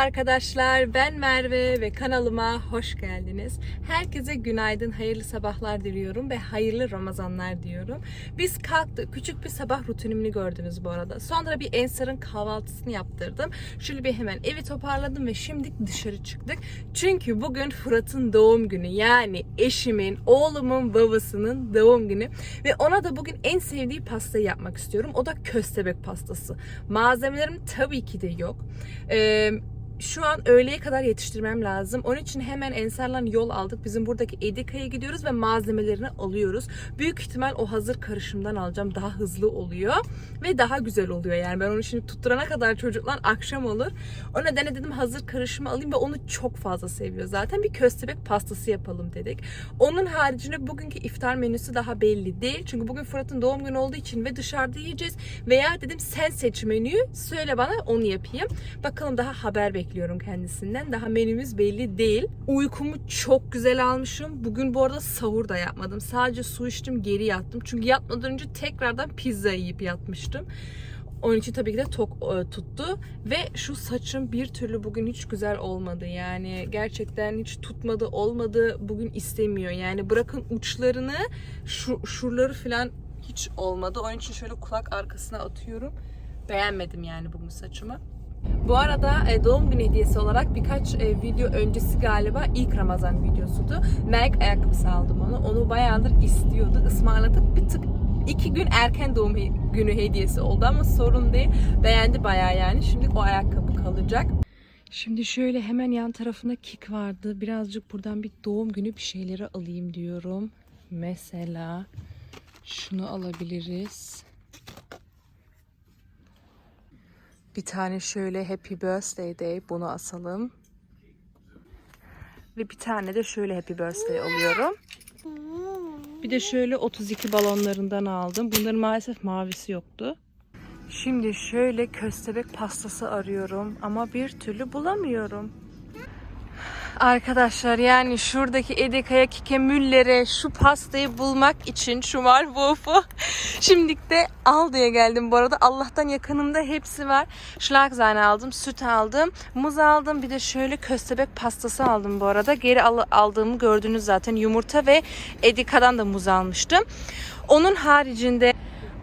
Arkadaşlar, ben Merve ve kanalıma hoş geldiniz. Herkese günaydın, hayırlı sabahlar diliyorum ve hayırlı Ramazanlar diyorum. Biz kalktık, küçük bir sabah rutinimini gördünüz bu arada. Sonra bir Ensar'ın kahvaltısını yaptırdım. Şöyle bir hemen evi toparladım ve şimdi dışarı çıktık. Çünkü bugün Fırat'ın doğum günü yani eşimin, oğlumun babasının doğum günü. Ve ona da bugün en sevdiği pastayı yapmak istiyorum. O da köstebek pastası. Malzemelerim tabii ki de yok. Ee, şu an öğleye kadar yetiştirmem lazım. Onun için hemen Ensar'la yol aldık. Bizim buradaki Edika'ya gidiyoruz ve malzemelerini alıyoruz. Büyük ihtimal o hazır karışımdan alacağım. Daha hızlı oluyor ve daha güzel oluyor. Yani ben onu şimdi tutturana kadar çocuklar akşam olur. O nedenle dedim hazır karışımı alayım ve onu çok fazla seviyor. Zaten bir köstebek pastası yapalım dedik. Onun haricinde bugünkü iftar menüsü daha belli değil. Çünkü bugün Fırat'ın doğum günü olduğu için ve dışarıda yiyeceğiz. Veya dedim sen seç menüyü söyle bana onu yapayım. Bakalım daha haber bekliyorum kendisinden. Daha menümüz belli değil. Uykumu çok güzel almışım. Bugün bu arada sahur da yapmadım. Sadece su içtim geri yattım. Çünkü yatmadan önce tekrardan pizza yiyip yatmıştım. Onun için tabii ki de tok e, tuttu. Ve şu saçım bir türlü bugün hiç güzel olmadı. Yani gerçekten hiç tutmadı, olmadı. Bugün istemiyor. Yani bırakın uçlarını, şu, şuraları falan hiç olmadı. Onun için şöyle kulak arkasına atıyorum. Beğenmedim yani bugün saçımı. Bu arada e, doğum günü hediyesi olarak birkaç e, video öncesi galiba ilk Ramazan videosuydu. Meg ayakkabısı aldım onu. Onu bayağıdır istiyordu. Ismarladık. Bir tık iki gün erken doğum günü hediyesi oldu ama sorun değil. Beğendi bayağı yani. Şimdi o ayakkabı kalacak. Şimdi şöyle hemen yan tarafında kik vardı. Birazcık buradan bir doğum günü bir şeyleri alayım diyorum. Mesela şunu alabiliriz. Bir tane şöyle Happy Birthday Day bunu asalım. Ve bir tane de şöyle Happy Birthday alıyorum. Bir de şöyle 32 balonlarından aldım. Bunların maalesef mavisi yoktu. Şimdi şöyle köstebek pastası arıyorum ama bir türlü bulamıyorum. Arkadaşlar yani şuradaki Edekaya Kike Müller'e şu pastayı bulmak için şu var Wolf'u. Şimdilik de Aldı'ya geldim bu arada. Allah'tan yakınımda hepsi var. Schlagzane aldım, süt aldım, muz aldım. Bir de şöyle köstebek pastası aldım bu arada. Geri al- aldığımı gördünüz zaten. Yumurta ve Edika'dan da muz almıştım. Onun haricinde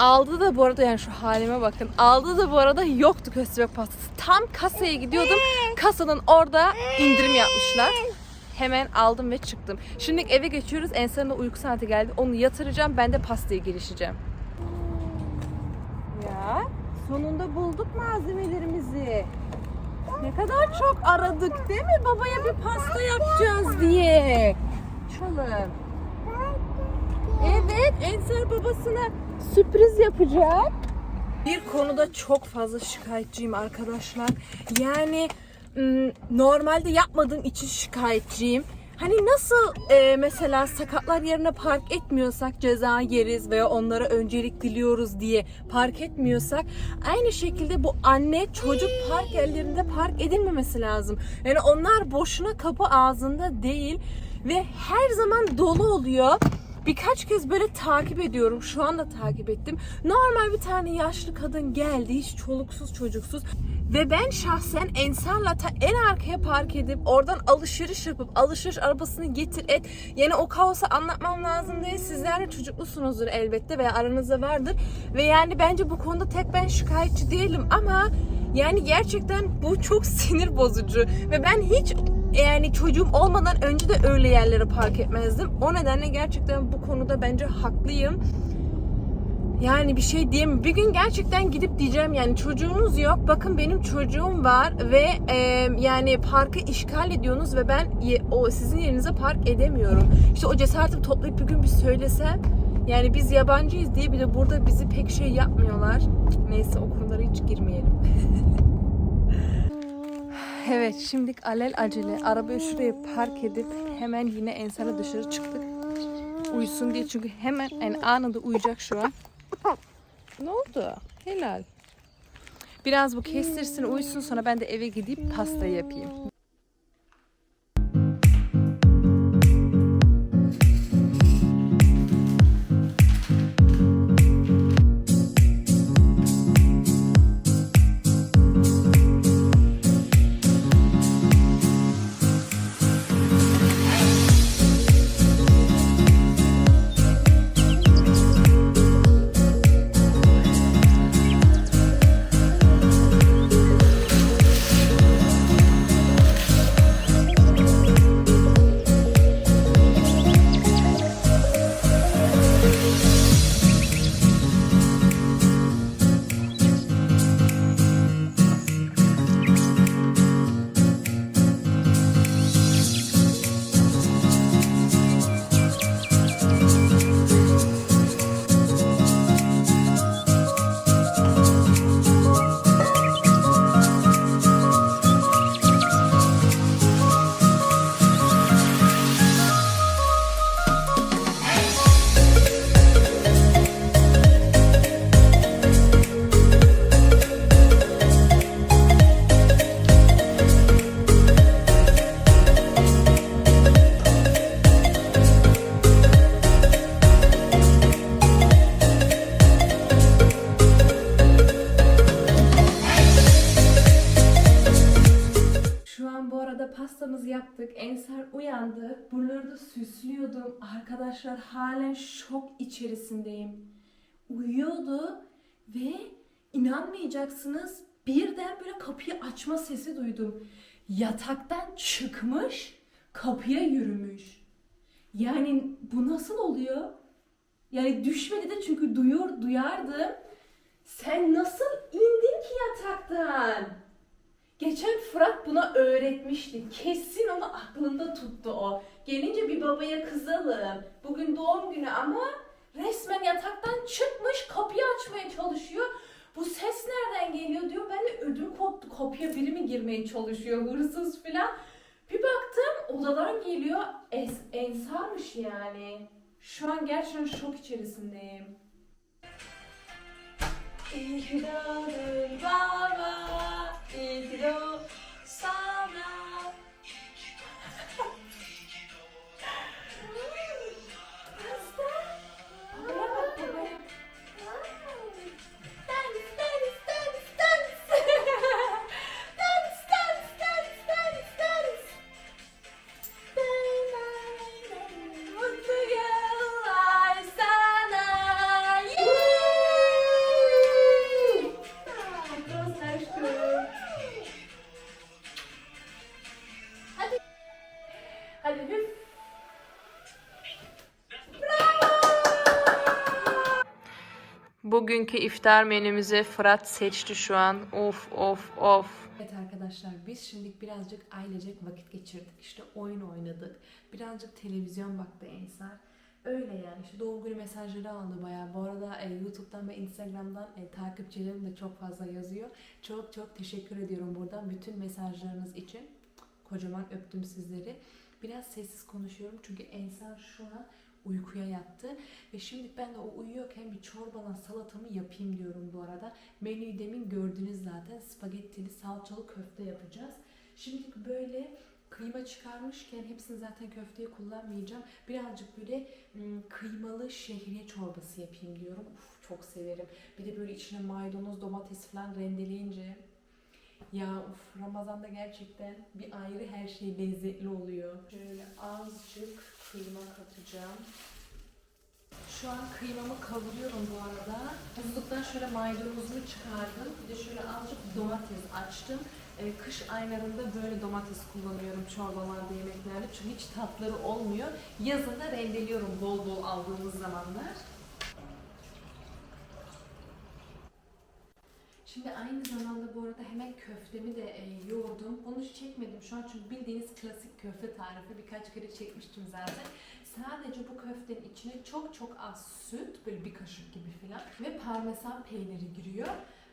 Aldı da bu arada yani şu halime bakın. Aldı da bu arada yoktu köstebek pastası. Tam kasaya gidiyordum. Kasanın orada indirim yapmışlar. Hemen aldım ve çıktım. Şimdi eve geçiyoruz. Ensar'ın uyku saati geldi. Onu yatıracağım. Ben de pastaya girişeceğim. Ya sonunda bulduk malzemelerimizi. Ne kadar çok aradık değil mi? Babaya bir pasta yapacağız diye. Çalın. Evet, Ensar babasına sürpriz yapacak. Bir konuda çok fazla şikayetçiyim arkadaşlar. Yani normalde yapmadığım için şikayetçiyim. Hani nasıl e, mesela sakatlar yerine park etmiyorsak ceza yeriz veya onlara öncelik diliyoruz diye park etmiyorsak aynı şekilde bu anne çocuk park yerlerinde park edilmemesi lazım. Yani onlar boşuna kapı ağzında değil ve her zaman dolu oluyor. Birkaç kez böyle takip ediyorum. Şu anda takip ettim. Normal bir tane yaşlı kadın geldi. Hiç çoluksuz çocuksuz. Ve ben şahsen Ensar'la en arkaya park edip oradan alışveriş yapıp alışveriş arabasını getir et. Yani o kaosu anlatmam lazım değil. Sizler de çocuklusunuzdur elbette veya aranızda vardır. Ve yani bence bu konuda tek ben şikayetçi değilim ama yani gerçekten bu çok sinir bozucu. Ve ben hiç yani çocuğum olmadan önce de öyle yerlere park etmezdim. O nedenle gerçekten bu konuda bence haklıyım. Yani bir şey diyeyim. Bir gün gerçekten gidip diyeceğim yani çocuğunuz yok. Bakın benim çocuğum var ve e, yani parkı işgal ediyorsunuz ve ben o sizin yerinize park edemiyorum. İşte o cesareti toplayıp bir gün bir söylesem. Yani biz yabancıyız diye bir de burada bizi pek şey yapmıyorlar. Neyse o konulara hiç girmeyelim. Evet şimdilik alel acele arabayı şuraya park edip hemen yine ensara dışarı çıktık. Uyusun diye çünkü hemen yani anında uyuyacak şu an. Ne oldu? Helal. Biraz bu kestirsin uyusun sonra ben de eve gidip pasta yapayım. De pastamızı yaptık. Ensar uyandı. Buraları da süslüyordum. Arkadaşlar halen şok içerisindeyim. Uyuyordu ve inanmayacaksınız birden böyle kapıyı açma sesi duydum. Yataktan çıkmış, kapıya yürümüş. Yani bu nasıl oluyor? Yani düşmedi de çünkü duyur, duyardım. Sen nasıl indin ki yataktan? Geçen Fırat buna öğretmişti. Kesin onu aklında tuttu o. Gelince bir babaya kızalım. Bugün doğum günü ama resmen yataktan çıkmış kapıyı açmaya çalışıyor. Bu ses nereden geliyor diyor. Ben de ödüm koptu. Kapıya biri mi girmeye çalışıyor hırsız falan. Bir baktım odadan geliyor. Es ensarmış yani. Şu an gerçekten şok içerisindeyim. Doğdun baba. İyi ki doğdun Bugünkü iftar menümüzü Fırat seçti şu an. Of of of. Evet arkadaşlar biz şimdi birazcık ailecek vakit geçirdik. İşte oyun oynadık. Birazcık televizyon baktı Ensar. Öyle yani işte doğum günü mesajları aldı bayağı. Bu arada e, YouTube'dan ve Instagram'dan e, takipçilerim de çok fazla yazıyor. Çok çok teşekkür ediyorum buradan bütün mesajlarınız için. Kocaman öptüm sizleri. Biraz sessiz konuşuyorum çünkü Ensar şu an uykuya yattı. Ve şimdi ben de o uyuyorken bir çorbalan salatamı yapayım diyorum bu arada. Menüyü demin gördünüz zaten. Spagettili salçalı köfte yapacağız. Şimdi böyle kıyma çıkarmışken hepsini zaten köfteye kullanmayacağım. Birazcık böyle ım, kıymalı şehriye çorbası yapayım diyorum. Uf, çok severim. Bir de böyle içine maydanoz, domates falan rendeleyince ya uf Ramazan'da gerçekten bir ayrı her şey lezzetli oluyor. Şöyle azıcık kıyma katacağım. Şu an kıymamı kavuruyorum bu arada. Buzluktan şöyle maydanozunu çıkardım. Bir de şöyle azıcık domates açtım. Ee, kış aylarında böyle domates kullanıyorum çorbalarda, yemeklerde. Çünkü hiç tatları olmuyor. Yazın da rendeliyorum bol bol aldığımız zamanlar. Şimdi aynı zamanda bu arada hemen hiç çekmedim şu an çünkü bildiğiniz klasik köfte tarifi birkaç kere çekmiştim zaten. Sadece bu köftenin içine çok çok az süt, böyle bir kaşık gibi falan ve parmesan peyniri giriyor.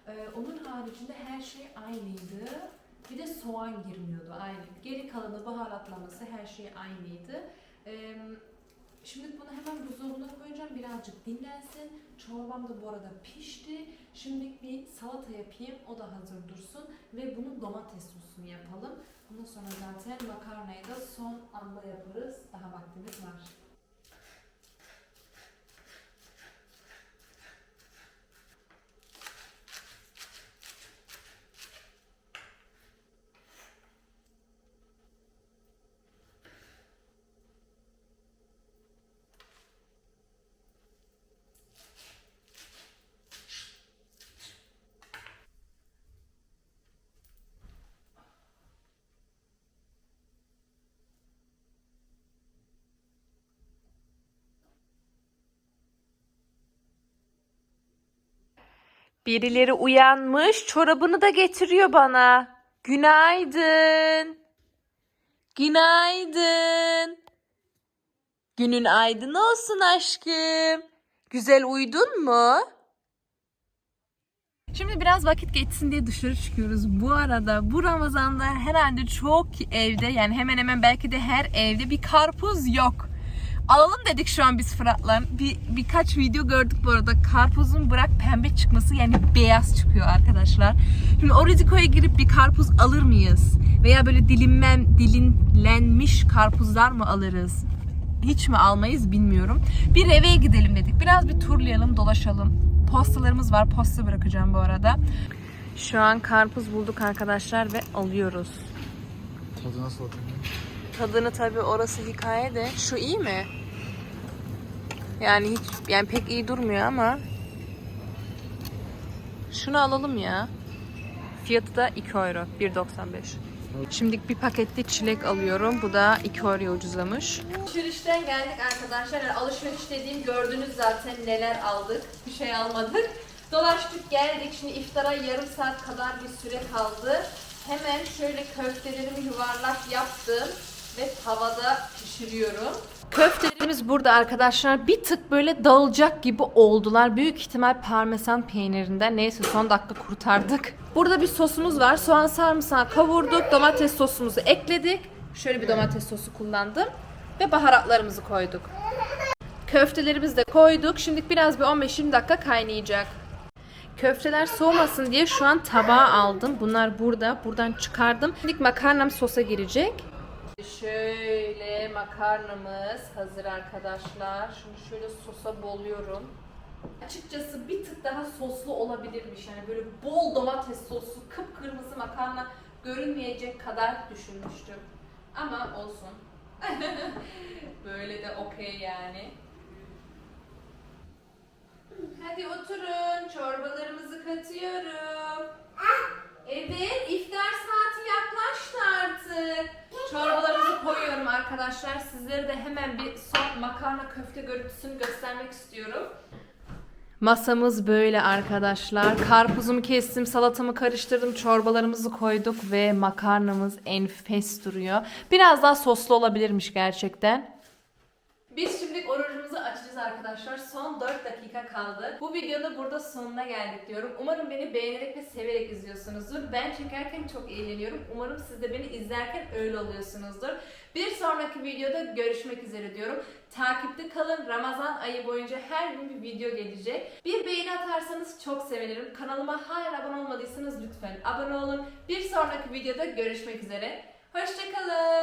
Ee, onun haricinde her şey aynıydı. Bir de soğan girmiyordu aynı. Geri kalanı baharatlaması her şey aynıydı. Ee, Şimdi bunu hemen buzdolabına koyacağım. Birazcık dinlensin. Çorbam da bu arada pişti. Şimdi bir salata yapayım. O da hazır dursun. Ve bunu domates sosunu yapalım. Ondan sonra zaten makarnayı da son anda yaparız. Daha vaktimiz var. Birileri uyanmış, çorabını da getiriyor bana. Günaydın. Günaydın. Günün aydın olsun aşkım. Güzel uyudun mu? Şimdi biraz vakit geçsin diye dışarı çıkıyoruz. Bu arada bu Ramazan'da herhalde çok evde yani hemen hemen belki de her evde bir karpuz yok. Alalım dedik şu an biz Fırat'la. Bir, birkaç video gördük bu arada. Karpuzun bırak pembe çıkması yani beyaz çıkıyor arkadaşlar. Şimdi o rizikoya girip bir karpuz alır mıyız? Veya böyle dilinmem, dilinlenmiş karpuzlar mı alırız? Hiç mi almayız bilmiyorum. Bir eve gidelim dedik. Biraz bir turlayalım, dolaşalım. Postalarımız var. Posta bırakacağım bu arada. Şu an karpuz bulduk arkadaşlar ve alıyoruz. Tadı nasıl bakayım? Tadını tabi orası hikaye de. Şu iyi mi? Yani hiç yani pek iyi durmuyor ama. Şunu alalım ya. Fiyatı da 2 euro. 1.95. Şimdilik bir paketli çilek alıyorum. Bu da 2 euro ucuzlamış. Alışverişten geldik arkadaşlar. Yani alışveriş dediğim gördünüz zaten neler aldık. Bir şey almadık. Dolaştık geldik. Şimdi iftara yarım saat kadar bir süre kaldı. Hemen şöyle köftelerimi yuvarlak yaptım ve tavada pişiriyorum. Köftelerimiz burada arkadaşlar bir tık böyle dağılacak gibi oldular. Büyük ihtimal parmesan peynirinden. Neyse son dakika kurtardık. Burada bir sosumuz var. Soğan sarımsağı kavurduk. Domates sosumuzu ekledik. Şöyle bir domates sosu kullandım. Ve baharatlarımızı koyduk. Köftelerimizi de koyduk. Şimdi biraz bir 15-20 dakika kaynayacak. Köfteler soğumasın diye şu an tabağa aldım. Bunlar burada. Buradan çıkardım. Şimdi makarnam sosa girecek. Şöyle makarnamız hazır arkadaşlar. Şunu şöyle sosa boluyorum. Açıkçası bir tık daha soslu olabilirmiş. Yani böyle bol domates sosu, kıpkırmızı makarna görünmeyecek kadar düşünmüştüm. Ama olsun. böyle de okey yani. Hadi oturun. Çorbalarımızı katıyorum. Evet, iftar saati yaklaştı artık. Çorbalarımızı koyuyorum arkadaşlar. Sizlere de hemen bir son makarna köfte görüntüsünü göstermek istiyorum. Masamız böyle arkadaşlar. Karpuzumu kestim, salatamı karıştırdım, çorbalarımızı koyduk ve makarnamız enfes duruyor. Biraz daha soslu olabilirmiş gerçekten. Biz şimdi orucumuzu açacağız arkadaşlar. Son 4 dakika kaldı. Bu videoda burada sonuna geldik diyorum. Umarım beni beğenerek ve severek izliyorsunuzdur. Ben çekerken çok eğleniyorum. Umarım siz de beni izlerken öyle oluyorsunuzdur. Bir sonraki videoda görüşmek üzere diyorum. Takipte kalın. Ramazan ayı boyunca her gün bir video gelecek. Bir beğeni atarsanız çok sevinirim. Kanalıma hala abone olmadıysanız lütfen abone olun. Bir sonraki videoda görüşmek üzere. Hoşçakalın.